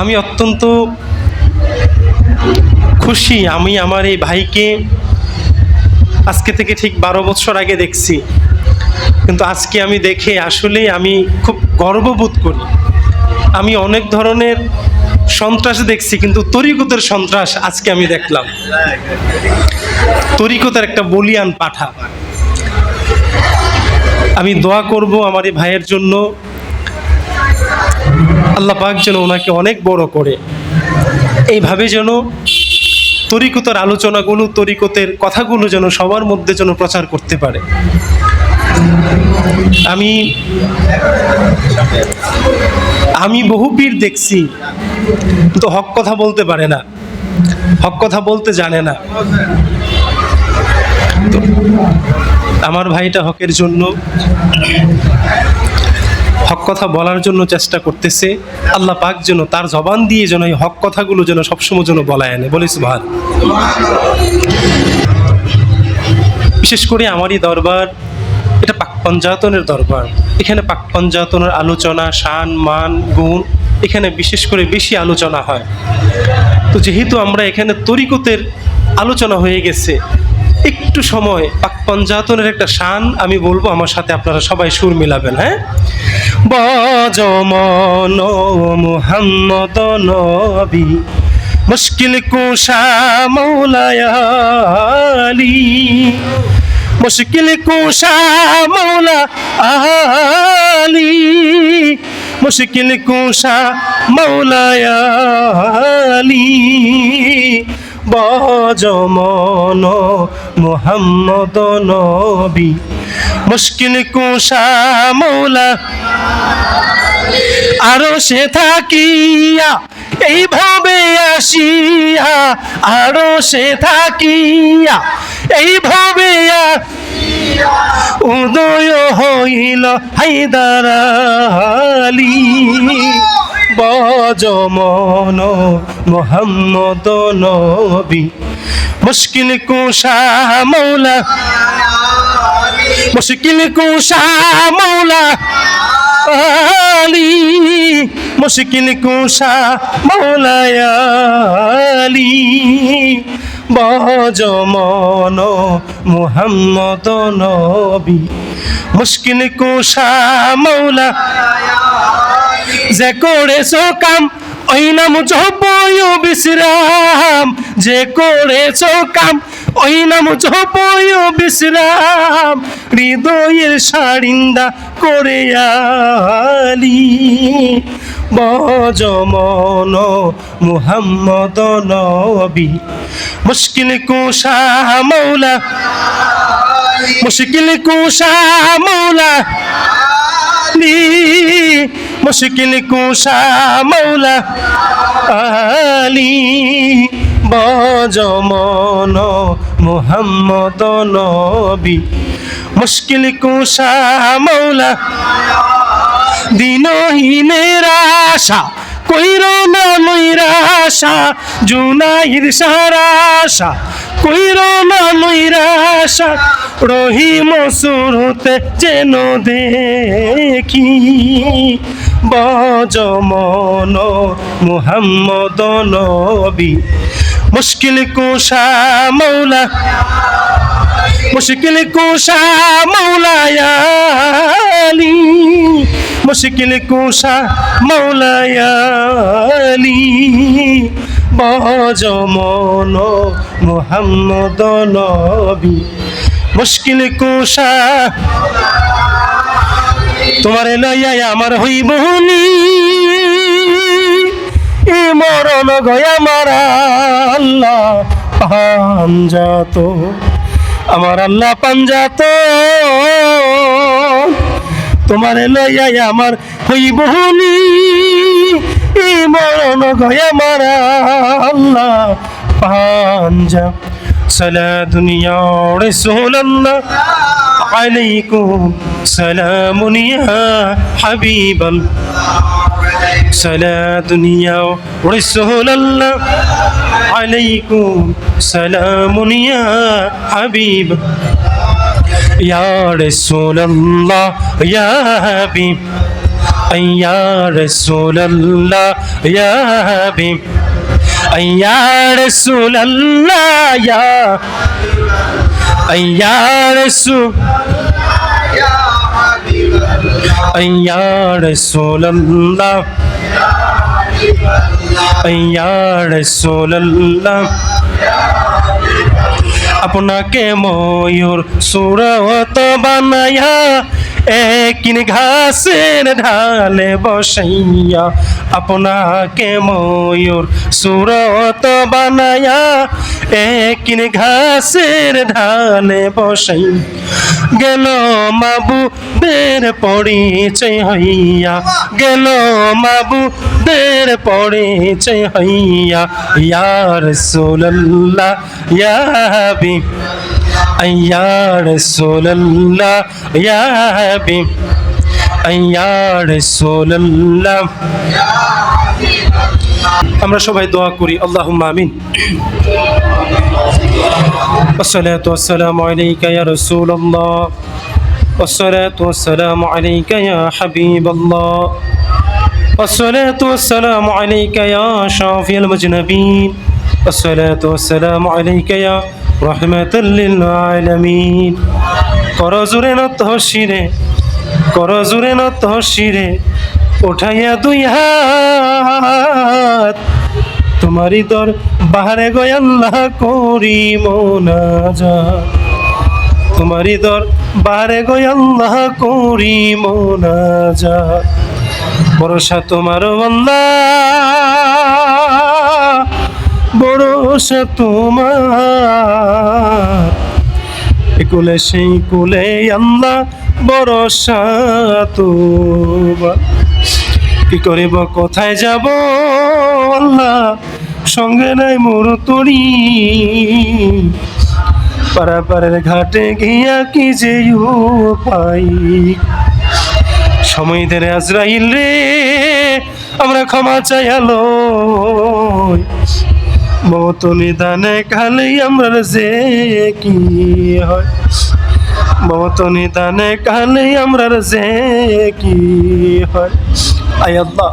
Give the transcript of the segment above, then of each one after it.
আমি অত্যন্ত খুশি, আমি আমার এই ভাইকে আজকে থেকে ঠিক বারো বছর আগে দেখছি। কিন্তু আজকে আমি দেখে আসলে আমি খুব গর্ববোধ করি। আমি অনেক ধরনের সন্ত্রাস দেখছি, কিন্তু তরিকতের সন্ত্রাস আজকে আমি দেখলাম। তরিকতের একটা বলিয়ান পাঠা। আমি দোয়া করব আমার এই ভাইয়ের জন্য। আল্লাহ পাক যেন ওনাকে অনেক বড় করে। এইভাবে যেন তরিকতের আলোচনাগুলো, তরিকতের কথাগুলো যেন সবার মধ্যে যেন প্রচার করতে পারে। আমি আমি বহু পীর দেখছি, কিন্তু হক কথা বলতে পারে না। হক কথা বলতে জানে না। আমার ভাইটা হকের জন্য হক কথা বলার জন্য চেষ্টা করতেছে। আল্লাহ পাক যেন তার জবান দিয়ে যেন এই হক কথাগুলো যেন সবসময় যেন বলায় আনে। বলিস ভার বিশেষ করে আমারই দরবার, এটা পাক পঞ্জাতনের দরবার। এখানে পাক পঞ্জাতনের আলোচনা, শান, মান, গুণ, এখানে বিশেষ করে বেশি আলোচনা হয়। তো যেহেতু আমরা এখানে তরিকতের আলোচনা হয়ে গেছে একটু সময়, পাক পঞ্জাতনের একটা শান আমি বলব, আমার সাথে আপনারা সবাই সুর মিলাবেন হ্যাঁ? বজমন মুহাম্মদ নবী, মুশকিল কুশা মৌলায়ালি মুশকিল কুশা মৌলা আলী, মুশকিল কুশা মৌলায়ালি বজমন মুহাম্মদ নবী। মুশকিল কুশা মৌলা। আরও সে থাকিয়া, এইভাবে আসিয়া, আরও সে থাকিয়া, এইভাবে উদয় হইল হাইদার বজমন মোহাম্মদ নবী। মুশকিল কুশা মৌলা। মুশকিল কুশা মৌলা। আলী। মুশকিল কুশা মৌলায়ালি বজমন মুহাম্মদ নবী। মুশকিল কুশা মৌলা। যে করেছ কাম, ওই নাম জপয় বিশ্রাম। যে করেছ কাম, ওই নাম জপয় বিশ্রাম। হৃদয়ের সারিন্দা করে আলি। বজমন মুহাম্মদ নবী। মুশকিল কুশা মৌলা। মুশকিল কুশা মৌলা। মুশকিল কুশা মৌলা। আলী। বজমন মুহাম্মদ নবী। মুশকিল কুশা মৌলা। দিনহীনের আশা, কইর না নৈরাশা জুনাইর সারাশা কইর না নৈরাশা রহিম সুরতে যেন দেখি বজমন মুহাম্মদ নবী। মুশকিল কুশা মৌলা মুশকিল কুশা মৌলায়ালি মুশকিল কুশা মৌলায়ালি বজমন মুহাম্মদ নবী। মুশকিল কুশা। তোমার লইয়া আমার হইব এ মরণ গয়া মারা আল্লাহ পাঞ্জাত আমার আল্লাহ পাঞ্জাত তোমার লইয়াই আমার হইব হলি। মরণ গয়া মারা আল্লাহ। পাঞ্জাব, সালা দুনিয়া রসুল্লাহ আলাইকুম সালামুনিয়া হাবিবাল সালা দুনিয়া রসুল্লাহ আলাইকুম সালামুনিয়া হাবিব। يا رسول الله يا حبيب يا رسول الله يا حبيب يا رسول الله يا يا رسول يا رسول الله يا رسول الله আপনাকে ময়ূর সুরত বানায়া একিন ঘাসের ঢালে বসাইয়া আপনাকে ময়ূর সুরত বানায়া একিন ঘাসের ঢালে বসাই। গেল মাবু দের পরিচয় হইয়া, গেল মাবু দের পরিচয় হইয়া ইয়ার সোল্লাহ ইয়া হাবিব ইয়া রাসূলুল্লাহ ইয়া হাবিব ইয়া রাসূলুল্লাহ আমরা সবাই দোয়া করি আল্লাহুম্মা আমিন والصلاة والسلام عليك يا رسول الله والصلاة والسلام عليك يا حبيب الله والصلاة والسلام عليك يا شافي المجنبين والصلاة والسلام عليك يا রহমতুল্লিল আলমিন। কর জুড়ে নত শিরে কর জুড়ে নত শিরে ওঠাইয়া দুই হাত। তোমারই দর বাহারে গয় আল্লাহ করি মোনাজা তোমারই দর বাহারে গয় আল্লাহ করি মোনাজা ভরসা তোমার আল্লাহ। ভরসা তোমার। এ কুলে, সেই কুলে আল্লাহ ভরসা তোমার। কি করিব, কোথায় যাব? আল্লাহ সঙ্গে নাই মোর তরি। পারাপারের ঘাটে গিয়া কি যে পাই সময় ধরে আজরাইল রে, আমরা ক্ষমা চাইয়ালো মত নিদানে খালি আমরা যে কি হয়? মত নিদানে কালে আমরা যে কি হয়? আয় আল্লাহ,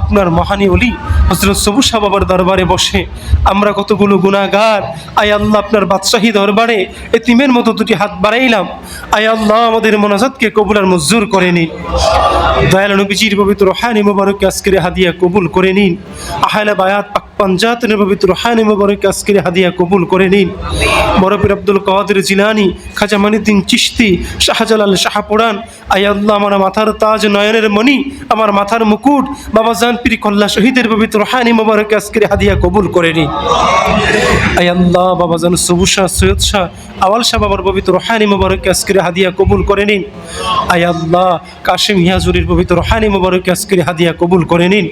আপনার মহানি অলি হজরত সবুসা বাবার দরবারে বসে আমরা কতগুলো গুণাগার আয় আল্লাহ, আপনার বাদশাহী দরবারে এ এতিমের মতো দুটি হাত বাড়াইলাম। আয় আল্লাহ, আমাদের মোনাজাতকে কবুল আর মঞ্জুর করে নিন। দয়াল নবীজির পবিত্র হানি মোবারক আজকের হাদিয়া কবুল করে নিন। আহালা বায়াত পাক পাঞ্জাতের পবিত্র হানি মোবারক আজকের হাদিয়া কবুল করে নিন। বরফির আব্দুল কাদের জিলানি, খাজা মানিদ্দিন চিশতি, শাহজালাল শাহপুরান আয় আল্লাহ আমার মাথার তাজ নয়নের মণি, আমার মাথার মুকুট, বাবা জান কল্লা শহীদের পবিত্র হানি মোবারক আজকের হাদিয়া কবুল করে নিন। আয় আল্লাহ বাবা জান সবু শাহ, সৈয়দ শাহ, আওয়াল শাহ বাবার পবিত্র হানি মোবারক আজকের হাদিয়া কবুল করে নিন। আয় আল্লাহ কাশিম হিয়াজুরির পবিত্র হানি মোবারক আজকের হাদিয়া কবুল করে নিন।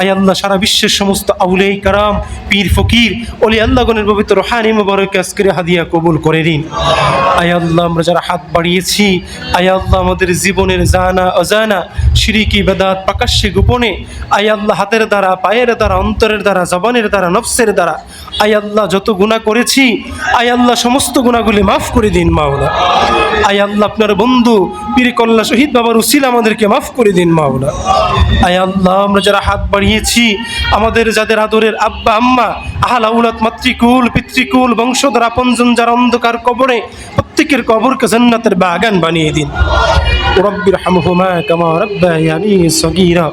আয় আল্লাহ, সারা বিশ্বের সমস্ত আউলেই কারাম পীর ফকির, অলি আল্লাহগণের পবিত্র হানি মোবারক আজকের হাদিয়া কবুল করে নিন। আয় আল্লাহ, আমরা যারা হাত বাড়িয়েছি, আয় আল্লাহ, আমাদের জীবনের জানা, অজানা, সিরিকি, বেদাত প্রকাশ্যে গোপনে, আয় আল্লাহ, হাতের দ্বারা, পায়ের দ্বারা, অন্তরের দ্বারা, জবানের দ্বারা, নফসের দ্বারা, আয় আল্লাহ, যত গুণা করেছি, আয় আল্লাহ, সমস্ত গুণাগুলি মাফ করে দিন, মাওলা। আয় আল্লাহ, আপনার বন্ধু, পীর কল্লা শহীদ বাবার উসিল আমাদেরকে মাফ করে দিন, মাওলা। আয় আল্লাহ, আমরা যারা হাত বাড়িয়েছি। আমাদের যাদের আদরের আব্বা, আম্মা আহলাউলাত মাতৃকুল, পিতৃকুল, বংশধর, আপনজন, যার অন্ধকার কবরে প্রত্যেকের কবরকে জান্নাতের বাগান বানিয়ে দিন। রব্বির হামহুমা কামা রব্বায়ানি সগীরা।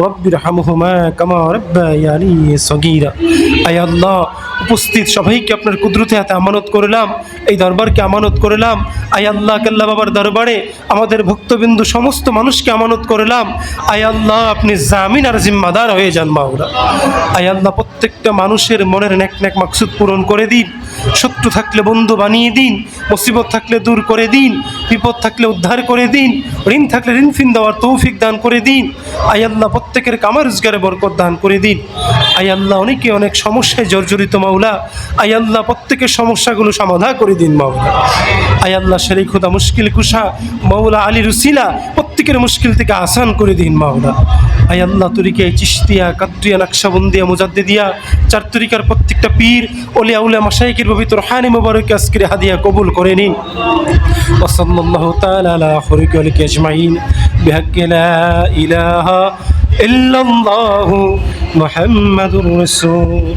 রব্বি রাহামহুমা কামা রব্বায়ানি সগীরা। আয় আল্লাহ, উপস্থিত সবাইকে আপনার কুদরতে হাতে আমানত করলাম, এই দরবারকে আমানত করলাম। আয় আল্লাহ, কাল্লা বাবার দরবারে আমাদের ভক্তবিন্দু সমস্ত মানুষকে আমানত করলাম। আয় আল্লাহ, আপনি জামিন আর জিম্মাদার হয়ে যান মাওলা। আয় আল্লাহ, প্রত্যেকটা মানুষের মনের ন্যাক ন্যাক মাকসুদ পূরণ করে দিন। শত্রু থাকলে বন্ধু বানিয়ে দিন, মুসিবত থাকলে দূর করে দিন, বিপদ থাকলে উদ্ধার করে দিন, ঋণ থাকলে ঋণ ফিন দেওয়ার তৌফিক দান করে দিন। আয় আল্লাহ প্রত্যেকের কামার রোজগারে বরকত দান করে দিন। আল্লাহ অনেকে অনেক সমস্যায় জর্জরিত মাওলা আই আল্লাহ প্রত্যেকের সমস্যাগুলো সমাধান করে দিন মাওলা আই আল্লাহ শেরিক খুদা মুশকিল কুশা মাওলা আলী রুসিলা প্রত্যেকের মুশকিল থেকে আসান করে দিন মাওলা আই আল্লাহ তরিকে চিস্তিয়া কাদ্রিয়া নকশাবন্দিয়া মুজাদ্দিদিয়া চার তরিকার প্রত্যেকটা পীর ওলিয়া উলিয়া মাসাইকের পবিত্র হানি মুবারক আজকের হাদিয়া কবুল করে নিন وصلى الله تعالى على خلق ولك أجمعين بحق لا إله إلا الله محمد رسول